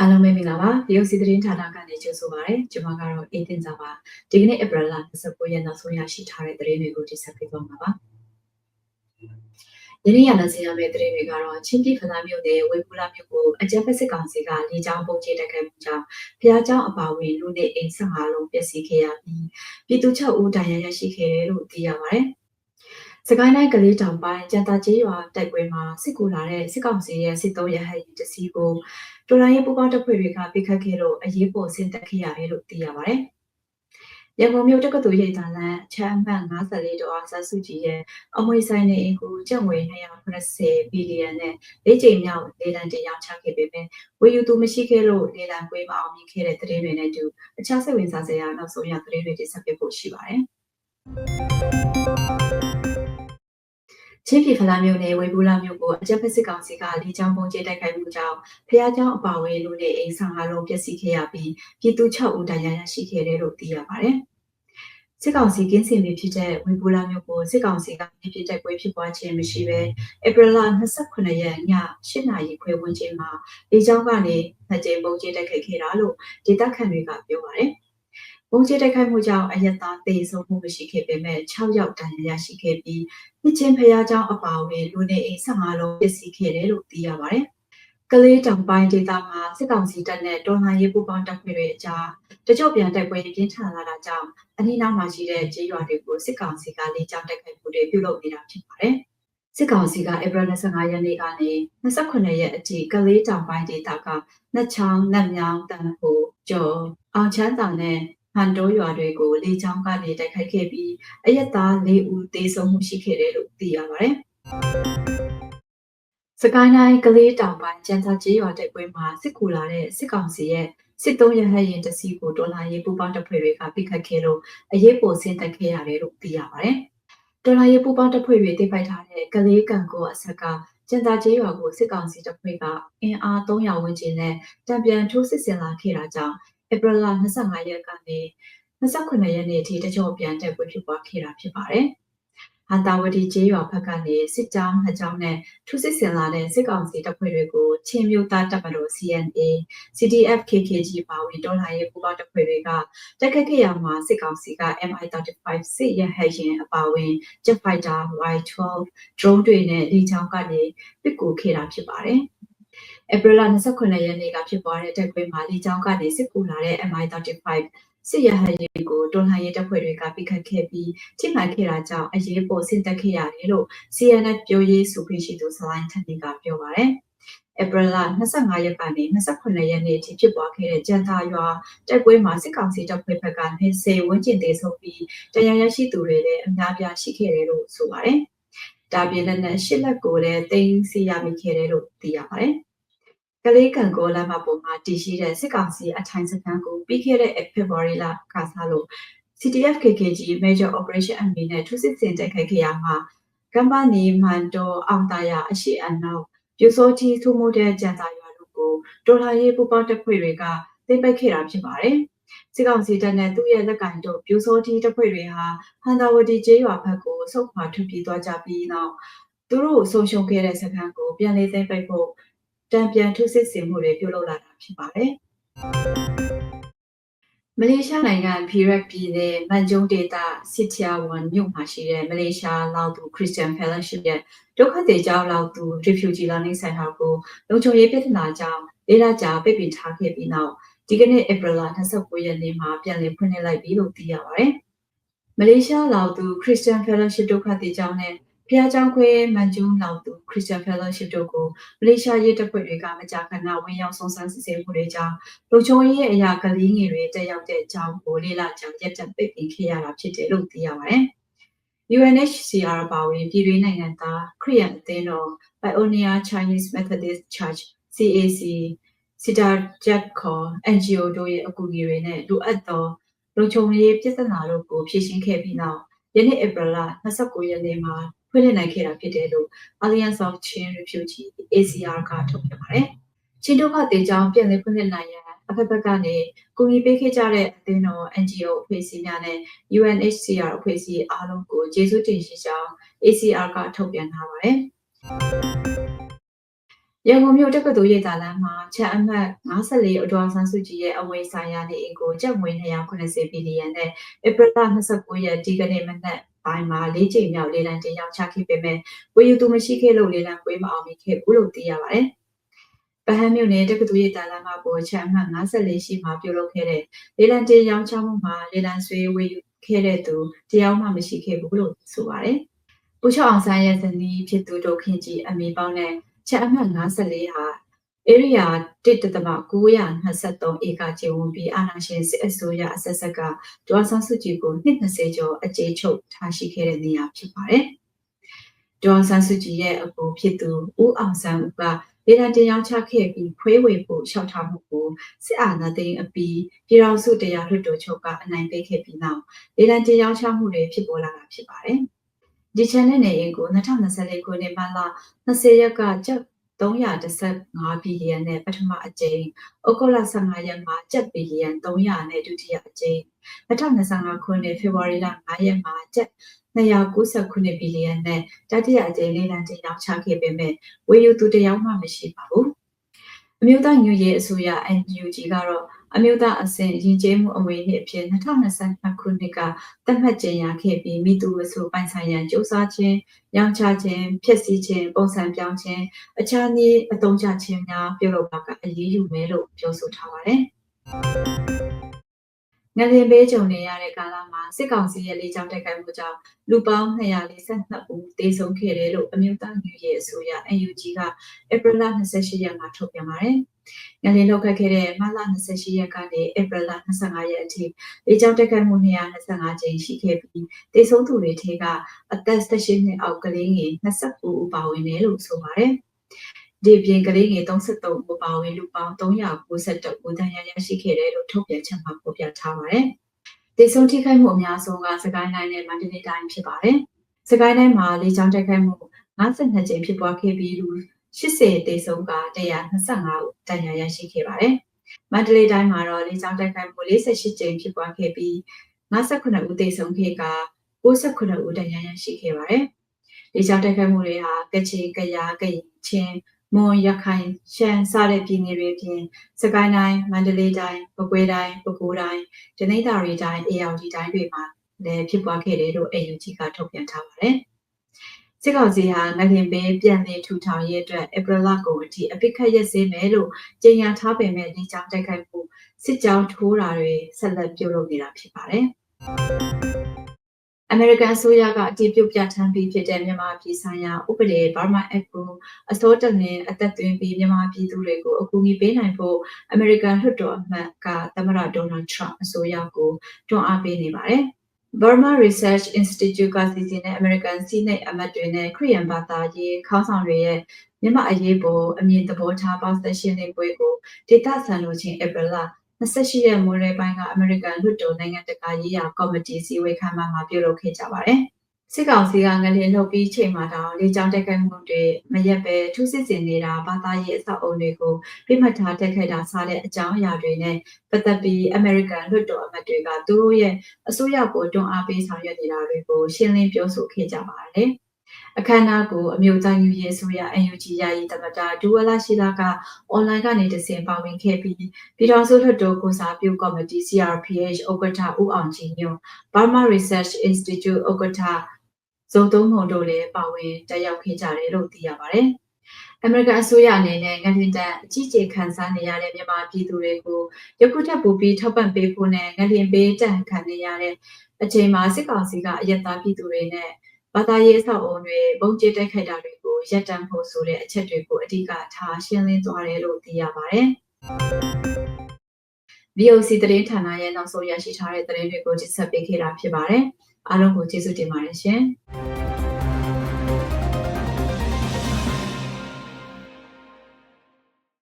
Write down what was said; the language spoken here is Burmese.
အားလုံးပဲမင်္ဂလာပါရုပ်စီသတင်းဌာနကနေကြိုဆိုပါရစေကျွန်မကတော့အေးတင်ကြပါဒီကနေ့ဧပြီလ29ရက်နောက်ဆုံးရရှိထားတဲ့သတင်းတွေကိုတင်ဆက်ပေးပါမှာပါယနေ့ရလာစင်ရမယ့်သတင်းတွေကတော့ချင်းပြည်ဖလားမြို့နယ်ဝေဘူးလာမြို့ကိုအကြမ်းဖက်စစ်ကောင်စီကလေကြောင်းပုံချတိုက်ခိုက်မှုကြောင့်ဖျားကျောင်းအပါဝင်လူနေအိမ်15လုံးပျက်စီးခဲ့ရပြီးပြည်သူ6ဦးဒဏ်ရာရရှိခဲ့တယ်လို့သိရပါတယ်။ စကိုင်းတိုင်းကလေးတောင်ပိုင်းကြံတာကျေးရွာတိုက်ပွဲမှာစစ်ကူလာတဲ့စစ်ကောင်စီရဲ့စစ်သုံးရဟတ်ရင်တစီကိုတော်လိုင်းရေးပူပေါင်းတပ်ဖွဲ့တွေကပိတ်ခတ်ခဲ့လို့အရေးပေါ်ဆင်းသက်ခဲ့ရတယ်လို့သိရပါတယ်။ရန်ကုန်မြို့တက္ကသိုလ်ရိပ်သာလမ်းချမ်းမှန်54ဒေါ်အောင်ဆန်းစုကြည်ရဲ့အမွေဆိုင်နေအိမ်ကိုကျပ်ငွေ280ဘီလီယံနဲ့၄ချိန်မြောက်လေလံတင်ရောင်းချခဲ့ပေမဲ့ဝယ်ယူသူမရှိခဲ့လို့လေလံပွဲမအောင်မြင်ခဲ့တဲ့သတင်းတွေနဲ့အတူအခြားစိတ်ဝင်စားစရာနောက်ဆုံးရသတင်းတွေတင်ဆက်ပေးဖို့ရှိပါတယ်။ ချင်းပြည်ဖလားမြို့နယ်ဝေဘူးလာမြို့ကိုအကြက်ဖက်စစ်ကောင်စီကလေကြောင်းပုံကျဲတိုက်ခိုက်မှုကြောင့်ဖျားကျောင်းအပါဝင်လူနေအိမ်ဆောင်အားလုံးပျက်စီးခဲ့ရပြီးပြည်သူ6ဦးဒဏ်ရာရရှိခဲ့တယ်လို့သိရပါတယ်။စစ်ကောင်စီကင်းစင်ပြီးဖြစ်တဲ့ဝေဘူးလာမြို့ကိုစစ်ကောင်စီကနေပြည်တိုက်ပွဲဖြစ်ပွားခြင်းမရှိဘဲဧပြီလ29ရက်ည8နာရီခွဲဝန်းကျင်မှာလေကြောင်းကနေဖက်ကျဲပုံကျဲတိုက်ခိုက်ခဲ့တာလို့ဒေသခံတွေကပြောပါတယ်။ ဘုံကျတိုက်ခိုက်မှုကြောင့်အယက်သားသေဆုံးမှုမရှိခဲ့ပေမဲ့6ယောက်ဒဏ်ရာရရှိခဲ့ပြီးနှစ်ချင်းဖျားเจ้าအပါအဝင်လူနေအိမ်15လုံးပျက်စီးခဲ့တယ်လို့သိရပါတယ်။ကလေးတောင်ပိုင်းဒေသမှာစစ်ကောင်စီတပ်နဲ့တော်လှန်ရေးပူးပေါင်းတပ်ဖွဲ့တွေအကြားတကြော့ပြန်တိုက်ပွဲပြင်းထန်လာတာကြောင့်အနီးနားမှာရှိတဲ့ကျေးရွာတွေကိုစစ်ကောင်စီကလေကြောင်းတိုက်ခိုက်မှုတွေပြုလုပ်နေတာဖြစ်ပါတယ်။စစ်ကောင်စီကဧပြီ25ရက်နေ့ကနေ28ရက်အထိကလေးတောင်ပိုင်းဒေသကနှချောင်း၊နတ်မြောင်း၊တန်ဖိုးကျော်အောင်ချမ်းသာနဲ့ ဟန်တိုးရွာတွေကိုလေကြောင်းကနေတိုက်ခိုက်ခဲ့ပြီးအရက်သား၄ဦးသေဆုံးမှုရှိခဲ့တယ်လို့သိရပါတယ်။စကိုင်းတိုင်းကလေးတောင်ပိုင်းကျန်းစာကျေးရွာတိုက်ပွဲမှာစစ်ကူလာတဲ့စစ်ကောင်စီရဲ့စစ်သုံးရဟတ်ရင်တစီကိုတော်လာရေးပူပေါင်းတပ်ဖွဲ့တွေကပိတ်ခတ်ခဲ့လို့အရေးပေါ်ဆင်းသက်ခဲ့ရတယ်လို့သိရပါတယ်။တော်လာရေးပူပေါင်းတပ်ဖွဲ့တွေတိတ်ပိုက်ထားတဲ့ကလေးကန်ကိုအဆက်ကကျန်တာကျေးရွာကိုစစ်ကောင်စီတပ်ဖွဲ့ကအင်အား300ဝန်းကျင်နဲ့တံပြန်ထိုးစစ်ဆင်လာခဲ့တာကြောင့် ဧပြီလ25ရက်ကနေ29ရက်နေ့အထိတကြောပြန်တက်ပွဲဖြစ်ပွားခဲ့တာဖြစ်ပါတယ်။ဟန်တာဝတီကျေးရွာဘက်ကနေစစ်ကြောင်းနှစ်ကြောင်းနဲ့ထူးစစ်ဆင်လာတဲ့စစ်ကောင်စီတပ်ဖွဲ့တွေကိုချင်းမျိုးသားတပ်မတော် CNA CDF KKG ပါဝင်တော်လှန်ရေးပူးပေါင်းတပ်ဖွဲ့တွေကတက်ခတ်ခဲ့ရမှာစစ်ကောင်စီက MI35 စစ်ရဟတ်ရင်အပါဝင် Jet Fighter Y12 drone တွေနဲ့လေကြောင်းကနေပစ်ကူခဲ့တာဖြစ်ပါတယ်။ ဧပြီလ29ရက်နေ့ကဖြစ်ပွားတဲ့တိုက်ပွဲမှာလေကြောင်းကနေစစ်ကူလာတဲ့ MI35 စစ်ရဟတ်ရင်ကိုတွန်လှန်ရေးတပ်ဖွဲ့တွေကပိတ်ခတ်ခဲ့ပြီးထိမှန်ခဲ့တာကြောင့်အရေးပေါ်ဆင့်တက်ခဲ့ရတယ်လို့ CNF ပြောရေးဆိုခွင့်ရှိသူစလိုင်းထန်နီကပြောပါတယ်။ဧပြီလ25ရက်ကနေ28ရက်နေ့အထိဖြစ်ပွားခဲ့တဲ့ကြံသာရွာတိုက်ပွဲမှာစစ်ကောင်စီတပ်ဖွဲ့ဘက်က20ဝန်းကျင်သေဆုံးပြီးတရားရရှိသူတွေလည်းအများပြားရှိခဲ့တယ်လို့ဆိုပါတယ်။ဒါပြင်လည်းရှစ်လက်ကိုလည်းတင်စီရမိခဲ့တယ်လို့သိရပါတယ်။ ကလေးကန်ကိုလမ်းမပေါ်မှာတည်ရှိတဲ့စစ်ကောင်စီအထိုင်စခန်းကိုပြီးခဲ့တဲ့ February လကစားလို့ CTF KKG Major Operation အမည်နဲ့ထူးစစ်ဆင်တိုက်ခိုက်ခဲ့ရမှာကမ်ပါနီမန်တိုအောင်တာယာအရှိအနောက်ပြူစောကြီးထုမှုတဲ့ကြံသာရွာတို့ကိုဒေါ်လာရေးပူပေါင်းတပ်ဖွဲ့တွေကသိမ်းပိုက်ခဲ့တာဖြစ်ပါတယ်။စစ်ကောင်စီတပ်နဲ့သူ့ရဲ့လက်ကင်တို့ပြူစောကြီးတပ်ဖွဲ့တွေဟာဟန်တာဝတီကျေးရွာဘက်ကိုဆုတ်ခွာထွက်ပြေးသွားကြပြီးနောက်သူတို့ဆုံးရှုံးခဲ့တဲ့စခန်းကိုပြန်လည်သိမ်းပိုက်ဖို့ တံပြန်ထုစစ်ဆင်မှုတွေပြုလုပ်လာတာဖြစ်ပါတယ်။မလေးရှားနိုင်ငံဖီရက်ပြည်နယ်မန်ဂျုံဒေတာစစ်ချာဝန်မြို့မှာရှိတဲ့မလေးရှားလောက်သူ Christian Fellowship ရဲ့ဒုက္ခသည်ကြောင့်လောက်သူ refugee learning center ကိုလုံခြုံရေးပြဿနာကြောင့်လေးလကြာပိတ်ပင်ထားခဲ့ပြီးနောက်ဒီကနေ့ဧပြီလ29ရက်နေ့မှာပြန်လည်ဖွင့်လှစ်လိုက်ပြီလို့သိရပါတယ်။မလေးရှားလောက်သူ Christian Fellowship ဒုက္ခသည်ကြောင့်နဲ့ ဖျားကြောင်ခွဲမန်ကျူးလောက်သူ Christian Fellowship တို့ကိုမလေးရှားရေးတပ်ဖွဲ့တွေကမကြာခဏဝင်ရောက်ဆောင်ဆန်းစစ်ဆေးမှုတွေကြောင့်လုံခြုံရေးအရာကလေးငယ်တွေတက်ရောက်တဲ့အကြောင်းကိုလေ့လာကြောင်ရက်တက်ပိတ်ပင်ခဲ့ရတာဖြစ်တယ်လို့သိရပါတယ်။ UNHCR ပါဝင်ပြည်တွင်းနိုင်ငံသားခရီးယန်အသင်းတော် Pioneer Chinese Methodist Church CAC စီတာဂျက်ခေါ် NGO တို့ရဲ့အကူအညီတွေနဲ့လိုအပ်သောလုံခြုံရေးပြဿနာတို့ကိုဖြေရှင်းခဲ့ပြီးနောက်ယနေ့ဧပြီလ29ရက်နေ့မှာ ဖွင့်လှစ်နိုင်ခဲ့တာဖြစ်တယ်လို့ Alliance of Chin Refugee ACR ကထုတ်ပြန်ပါတယ်။ချင်းဒုက္ခတေကြောင်းပြည်လည်ဖွင့်လှစ်နိုင်ရန်အဖက်ဖက်ကနေကူညီပေးခဲ့ကြတဲ့အသင်းတော် NGO အဖွဲ့အစည်းများနဲ့ UNHCR အဖွဲ့အစည်းအားလုံးကိုကျေးဇူးတင်ရှိကြောင်း ACR ကထုတ်ပြန်ထားပါတယ်။ရန်ကုန်မြို့တက္ကသိုလ်ရေးသာလမ်းမှာချက်အမှတ်54အတော်ဆန်းစုကြည်ရဲ့အဝေးဆိုင်ရာနေအိမ်ကိုကျပ်ငွေ290ဘီလီယံနဲ့ဧပြီလ29ရက်ဒီကနေ့မနက် ပိုင်းမှာ၄ချိန်မြောက်လေလံတင်ရောက်ချခဲ့ပေမဲ့ဝေယူသူမရှိခဲ့လို့လေလံကွေးမအောင်မိခဲ့ဘူးလို့သိရပါတယ်။ပဟန်းမြို့နယ်တက္ကသိုလ်ရေးတာလမ်းမှာပေါ်ချက်အမှတ်54ရှိမှပြုလုပ်ခဲ့တဲ့လေလံတင်ရောက်ချမှုမှာလေလံဆွေးဝေယူခဲ့တဲ့သူတရားမှမရှိခဲ့ဘူးလို့ဆိုပါတယ်။ပူချောအောင်ဆန်းရဲ့ဇနီးဖြစ်သူတို့ခင်ကြီးအမေပေါင်းနဲ့ချက်အမှတ်54ဟာ area 1.923ဧကကျေဝန်ပြီးအာဏာရှင်စစ်အစိုးရအဆက်ဆက်ကဒေါ်ဆောင်စုကြည်ကိုနှစ်20ကျော်အကျေချုပ်ထားရှိခဲ့တဲ့နေရာဖြစ်ပါတယ်။ဒေါ်ဆောင်စုကြည်ရဲ့အကူဖြစ်သူဦးအောင်ဆန်းဦးကဒေတာတင်ရောက်ချခဲ့ပြီးခွေးဝေဖို့လျှောက်ထားမှုကိုစစ်အာဏာသိမ်းအပြီးပြည်တော်စုတရားလွှတ်တော်ချုပ်ကအနိုင်ပေးခဲ့ပြီးနောက်ဒေတာတင်ရောက်ချမှုတွေဖြစ်ပေါ်လာတာဖြစ်ပါတယ်။ဒီ channel နဲ့အင်ကို2024ခုနှစ်မှလ20ရက်ကကျပ် 315ဘီလီယံနဲ့ပထမအကြိမ်ဩဂုတ်လ15ရက်မှာကျပ်ဘီလီယံ300နဲ့ဒုတိယအကြိမ်2025ခုနှစ်ဖေဖော်ဝါရီလ9ရက်မှာကျပ်299ဘီလီယံနဲ့တတိယအကြိမ်လေးလံတင်ရောက်ချခဲ့ပေမဲ့ဝေယူသူတယောက်မှမရှိပါဘူး အမျိုးသားညွရေးအစိုးရ NUG ကတော့အမျိုးသားအဆင့်ရင်ကျေးမှုအမွေနှစ်အဖြစ်2022ခုနှစ်ကသတ်မှတ်ကြေညာခဲ့ပြီးမိသူဝဆိုပိုင်ဆိုင်ရန်စ조사ခြင်း၊ရောင်းချခြင်း၊ဖျက်ဆီးခြင်း၊ပုံစံပြောင်းခြင်းအခြားနည်းအသုံးချခြင်းများပြုလုပ်ပါကအရေးယူမယ်လို့ပြောဆိုထားပါတယ်။ ငလင်ပေးကြုံနေရတဲ့ကာလမှာစစ်ကောင်စီရဲ့လေကြောင်းတိုက်ခိုက်မှုကြောင့်လူပေါင်း242ဦးသေဆုံးခဲ့တယ်လို့အမျိုးသားညွရေးအစိုးရ NUG ကဧပြီလ28ရက်မှာထုတ်ပြန်ပါတယ်။ငလင်လောက်ခတ်ခဲ့တဲ့မလ28ရက်ကနေဧပြီလ25ရက်အထိလေကြောင်းတက်ခတ်မှု225ကြိမ်ရှိခဲ့ပြီးတေဆုံးသူတွေထဲကအသက်18နှစ်အောက်ကလေးငယ်29ဦးပါဝင်တယ်လို့ဆိုပါတယ်။ ဒီပြင်ကလေးငယ်33ဦးပါဝင်လူပေါင်း392ဦးတန်ရာရရှိခဲ့တယ်လို့ထုတ်ပြန်ချက်မှာဖော်ပြထားပါတယ်။တေဆုံးထိခိုက်မှုအများဆုံးကစကိုင်းတိုင်းနဲ့မန္တလေးတိုင်းဖြစ်ပါတယ်။စကိုင်းတိုင်းမှာလေကြောင်းတက်ခတ်မှု52ကြိမ်ဖြစ်ပွားခဲ့ပြီးလူ80တေဆုံးက125ဦးတန်ရာရရှိခဲ့ပါတယ်။မန္တလေးတိုင်းမှာတော့လေကြောင်းတိုက်ခိုက်မှု48ကြိမ်ဖြစ်ပွားခဲ့ပြီး59ဦးသေဆုံးခဲ့က69ဦးတန်ရာရရှိခဲ့ပါတယ်။လေကြောင်းတိုက်ခိုက်မှုတွေဟာကချင်၊ကယား၊ကရင်ချင်း မွန်ရခိုင်ရှမ်းစတဲ့ပြည်နယ်တွေပြင်စကိုင်းတိုင်းမန္တလေးတိုင်းပဲခူးတိုင်းပဲခူးတိုင်းတနင်္သာရီတိုင်းအေရဝတီတိုင်းတွေမှာလည်းဖြစ်ပွားခဲ့တယ်လို့ AUG ကထုတ်ပြန်ထားပါတယ်။စစ်ကောင်စီဟာငလင်ပေးပြန်လည်ထူထောင်ရေးအတွက်ဧပြီလကုန်အထိအပိခတ်ရက်စဲမယ်လို့ကြေညာထားပေမဲ့ဒီကြောင့်တိုက်ခိုက်မှုစစ်ကြောင်းထိုးတာတွေဆက်လက်ပြုလုပ်နေတာဖြစ်ပါတယ်။ အမေရိကန်အစိုးရကအတည်ပြုပြဋ္ဌာန်းပြီးဖြစ်တဲ့မြန်မာပြည်ဆိုင်ရာဥပဒေ Burma Act ကိုအစိုးတလင်းအသက်သွင်းပြီးမြန်မာပြည်သူတွေကိုအကူအညီပေးနိုင်ဖို့အမေရိကန်လွှတ်တော်အမတ်ကသမ္မတဒေါ်နယ်ထရန့်အစိုးရကိုတွန်းအားပေးနေပါတယ်။ Burma Research Institute ကစီစဉ်တဲ့ American Senate အမတ်တွေနဲ့ခရီးယန်ဘာသာရေးခေါင်းဆောင်တွေရဲ့မြန်မာအရေးပေါ်အမြင်သဘောထားပေါင်းသက်ရှင်နေပွဲကိုဒေတာဆန်လို့ချင်းဧပြီလ 28ရက်မိုးရေပိုင်းကအမေရိကန်လွှတ်တော်နိုင်ငံတကာရေးရာကော်မတီစီဝေးခမ်းမမှာပြုလုပ်ခဲ့ကြပါတယ်။စစ်ကောင်စီကငလျင်လှုပ်ပြီးချိန်မှာတောင်လေကြောင်းတိုက်ခိုက်မှုတွေမရက်ပဲထူးစစ်ဆင်နေတာဘာသာရေးအဆောက်အုံတွေကိုပြစ်မှတ်ထားတိုက်ခိုက်တာစားတဲ့အကြောင်းအရာတွေနဲ့ပတ်သက်ပြီးအမေရိကန်လွှတ်တော်အမတ်တွေကသူတို့ရဲ့အစိုးရကိုတွန်းအားပေးဆောင်ရွက်နေတာတွေကိုရှင်းလင်းပြောဆိုခဲ့ကြပါတယ်။ အခမ်းအနားကိုအမျိုးသားယူရေးအစိုးရ NUG ယာယီသမ္မတဒူဝလာရှိလာကအွန်လိုင်းကနေတဆင့်ပါဝင်ခဲ့ပြီးပြည်ထောင်စုလွှတ်တော်ကိုစားပြုကော်မတီ CRPH ဥက္ကဋ္ဌဦးအောင်ကြည်ညွန့် Burma Research Institute ဥက္ကဋ္ဌဇုံသုံးမှုတို့လည်းပါဝင်တက်ရောက်ခဲ့ကြတယ်လို့သိရပါတယ်။အမေရိကန်အစိုးရအနေနဲ့ငလင်တန်အကြီးကျယ်ခံစားနေရတဲ့မြန်မာပြည်သူတွေကိုယခုထပ်ပူပြီးထောက်ပံ့ပေးဖို့နဲ့ငလင်ပေးတန်ခံနေရတဲ့အချိန်မှာစစ်ကောင်စီကအယက်သားပြည်သူတွေနဲ့ ဘာသာရေးအဆောက်အအုံတွေပုံကျတိုက်ခိုက်တာတွေကိုရပ်တန့်ဖို့ဆိုတဲ့အချက်တွေကိုအဓိကထားရှင်းလင်းသွားတယ်လို့သိရပါတယ်။ VOC သတင်းဌာနရဲ့နောက်ဆုံးရရှိထားတဲ့သတင်းတွေကိုတင်ဆက်ပေးခဲ့တာဖြစ်ပါတယ်။အားလုံးကိုကျေးဇူးတင်ပါတယ်ရှင်။